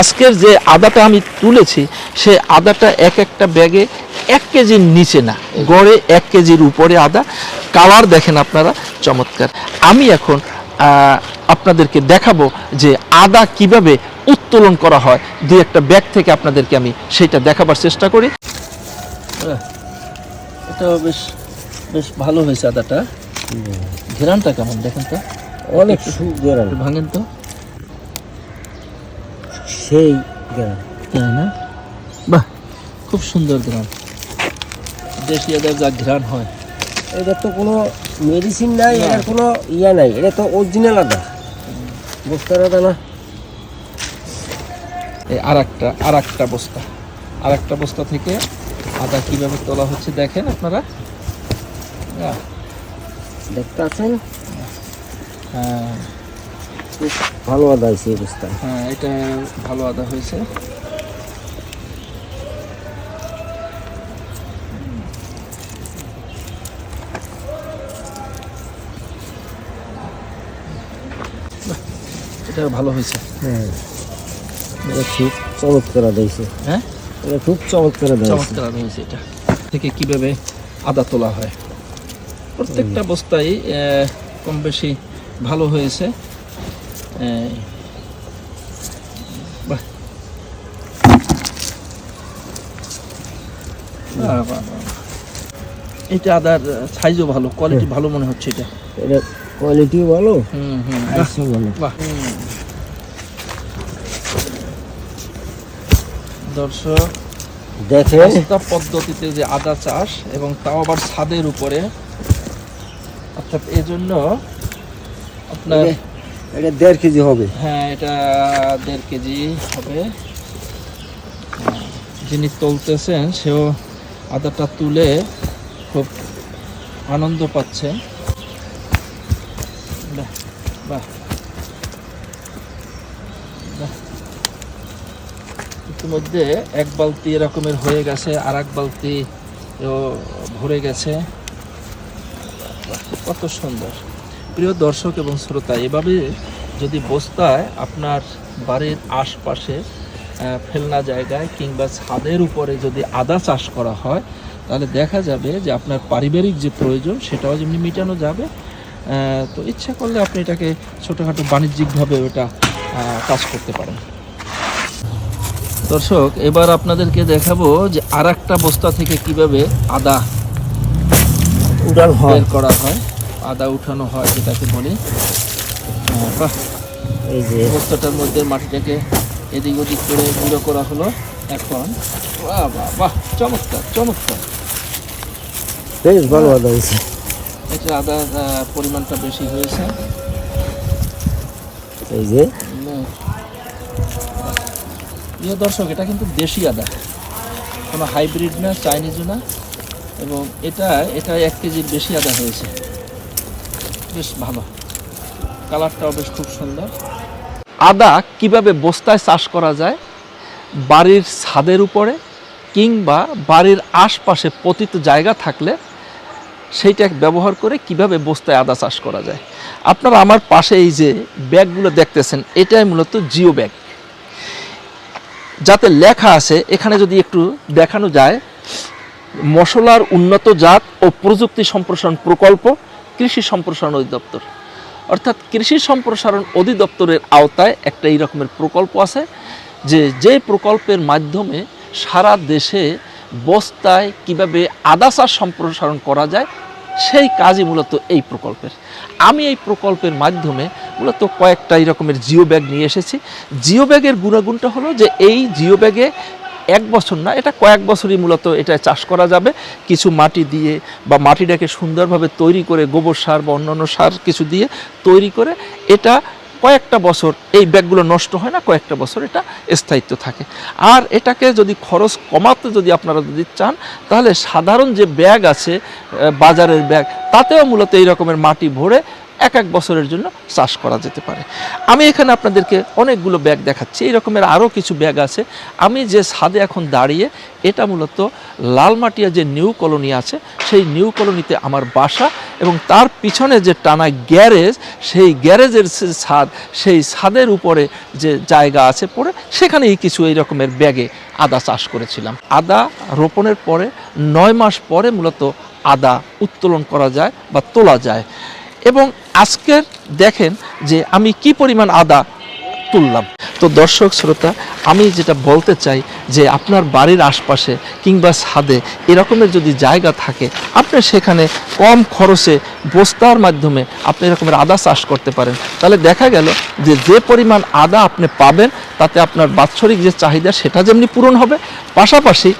আজকের যে আদাটা আমি তুলেছি সে আদাটা এক একটা ব্যাগে এক কেজির নিচে না গড়ে এক কেজির উপরে আদা। কালার দেখেন আপনারা চমৎকার। আমি এখন আপনাদেরকে দেখাবো যে আদা কীভাবে উত্তোলন করা হয়। দু একটা ব্যাগ থেকে আপনাদেরকে আমি সেটা দেখাবার চেষ্টা করি। এটা বেশ বেশ ভালো হয়েছে আদাটা। ঘেরানটা কেমন দেখেন তো? অনেক সুন্দর ভাঙেন তো। সেই গ্রাম। তাই না? বাহ খুব সুন্দর গ্রাম। দেশি এদের যা ঘ্রাণ হয়। এটা তো কোনো মেডিসিন নাই এটার কোনো ইয়া নাই এটা তো অরিজিনাল আদা। বস্তার আদা না? এই আর একটা আর একটা বস্তা। আর একটা বস্তা থেকে আদা কীভাবে তোলা হচ্ছে দেখেন আপনারা? দেখতে আছেন হ্যাঁ। ভালো আদা হয়েছে এই বস্তা হ্যাঁ এটা ভালো আদা হয়েছে। এটা ভালো হয়েছে। হ্যাঁ। এটা খুব চমৎকার আদা হয়েছে। হ্যাঁ? এটা খুব চমৎকার আদা চমৎকার আদা হয়েছে এটা। থেকে কীভাবে আদা তোলা হয়? প্রত্যেকটা বস্তায় আহ, কম বেশি ভালো হয়েছে আহ, বাহ। বাহ, বাহ, বাহ। এটা আদার সাইজও ভালো কোয়ালিটি ভালো মনে হচ্ছে এটা। এটা কোয়ালিটিও ভালো হুম হুম বাহ, আইসও ভালো। বাহ দর্শক বস্তা পদ্ধতিতে যে আদা চাষ এবং তাও আবার ছাদের উপরে অর্থাৎ এজন্য আপনার এটা- দেড় কেজি হবে। হ্যাঁ এটা দেড় কেজি হবে। হ্যাঁ, যিনি তুলতেছেন সেও আদাটা তুলে খুব আনন্দ পাচ্ছে। ইতিমধ্যে এক বালতি এরকমের হয়ে গেছে আর এক বালতি ভরে গেছে। কত সুন্দর। প্রিয় দর্শক এবং শ্রোতা এভাবে যদি বস্তায় আপনার বাড়ির আশপাশে ফেলনা জায়গায় কিংবা ছাদের উপরে যদি আদা চাষ করা হয় তাহলে দেখা যাবে যে আপনার পারিবারিক যে প্রয়োজন সেটাও যেমনি মেটানো যাবে। তো ইচ্ছা করলে আপনি এটাকে ছোটোখাটো বাণিজ্যিকভাবে ওটা কাজ করতে পারেন। দর্শক এবার আপনাদেরকে দেখাবো যে আর একটা বস্তা থেকে কীভাবে আদা উড়াল বের করা হয়। আদা উঠানো হয় যেটাকে বলি। এই যে। বস্তাটার মধ্যে মাটিটাকে এদিক ওদিক করে গুঁড়ো করা হলো এখন। বাহ বাহ বাহ চমৎকার চমৎকার। বেশ ভালো আদা হয়েছে। এটা আদার পরিমাণটা বেশি হয়েছে। এই যে। প্রিয় দর্শক এটা কিন্তু দেশি আদা। কোনো হাইব্রিড না চাইনিজও না। এবং এটা এটা এক কেজির বেশি আদা হয়েছে। বেশ ভালো। কালারটাও বেশ খুব সুন্দর। আদা কীভাবে বস্তায় চাষ করা যায়? বাড়ির ছাদের উপরে কিংবা বাড়ির আশপাশে পতিত জায়গা থাকলে সেইটা ব্যবহার করে কীভাবে বস্তায় আদা চাষ করা যায়? আপনারা আমার পাশে এই যে ব্যাগগুলো দেখতেছেন, এটাই মূলত জিও ব্যাগ। যাতে লেখা আছে, এখানে যদি একটু দেখানো যায়, মশলার উন্নত জাত ও প্রযুক্তি সম্প্রসারণ প্রকল্প কৃষি সম্প্রসারণ অধিদপ্তর। অর্থাৎ কৃষি সম্প্রসারণ অধিদপ্তরের আওতায় একটা এই রকমের প্রকল্প আছে, যে যে প্রকল্পের মাধ্যমে সারা দেশে বস্তায় কীভাবে আদা চাষ সম্প্রসারণ করা যায়, সেই কাজই মূলত এই প্রকল্পের। আমি এই প্রকল্পের মাধ্যমে মূলত কয়েকটা এই রকমের জিও ব্যাগ নিয়ে এসেছি। জিও ব্যাগের গুণাগুণটা হলো যে এই জিও ব্যাগে এক বছর না, এটা কয়েক বছরই মূলত এটা চাষ করা যাবে। কিছু মাটি দিয়ে বা মাটিটাকে সুন্দরভাবে তৈরি করে গোবর সার বা অন্যান্য সার কিছু দিয়ে তৈরি করে এটা কয়েকটা বছর এই ব্যাগগুলো নষ্ট হয় না, কয়েকটা বছর এটা স্থায়িত্ব থাকে। আর এটাকে যদি খরচ কমাতে যদি আপনারা যদি চান, তাহলে সাধারণ যে ব্যাগ আছে বাজারের ব্যাগ, তাতেও মূলত এই রকমের মাটি ভরে এক এক বছরের জন্য চাষ করা যেতে পারে। আমি এখানে আপনাদেরকে অনেকগুলো ব্যাগ দেখাচ্ছি। এই রকমের আরও কিছু ব্যাগ আছে। আমি যে ছাদে এখন দাঁড়িয়ে এটা মূলত লালমাটিয়া যে নিউ কলোনি আছে, সেই নিউ কলোনিতে আমার বাসা এবং তার পিছনে যে টানা গ্যারেজ, সেই গ্যারেজের ছাদ, সেই ছাদের উপরে যে জায়গা আছে পড়ে, সেখানেই কিছু এই রকমের ব্যাগে আদা চাষ করেছিলাম। আদা রোপণের পরে নয় মাস পরে মূলত আদা উত্তোলন করা যায় বা তোলা যায়। এবং আজকের দেখেন যে আমি কি পরিমাণ আদা তুললাম। তো দর্শক, শ্রোতা, আমি যেটা বলতে চাই যে আপনার বাড়ির আশপাশে কিংবা ছাদে এরকমের যদি জায়গা থাকে, আপনি সেখানে কম খরচে বস্তার মাধ্যমে আপনি এরকমের আদা চাষ করতে পারেন। তাহলে দেখা গেল যে যে পরিমাণ আদা আপনি পাবেন, তাতে আপনার বাৎসরিক যে চাহিদা সেটা যেমনি পূরণ হবে, পাশাপাশি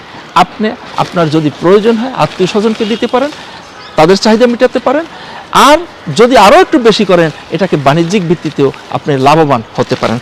আপনি, আপনার যদি প্রয়োজন হয় আত্মীয় স্বজনকে দিতে পারেন তাদের চাহিদা মেটাতে পারেন। আর যদি আরও একটু বেশি করেন, এটাকে বাণিজ্যিক ভিত্তিতেও আপনি লাভবান হতে পারেন।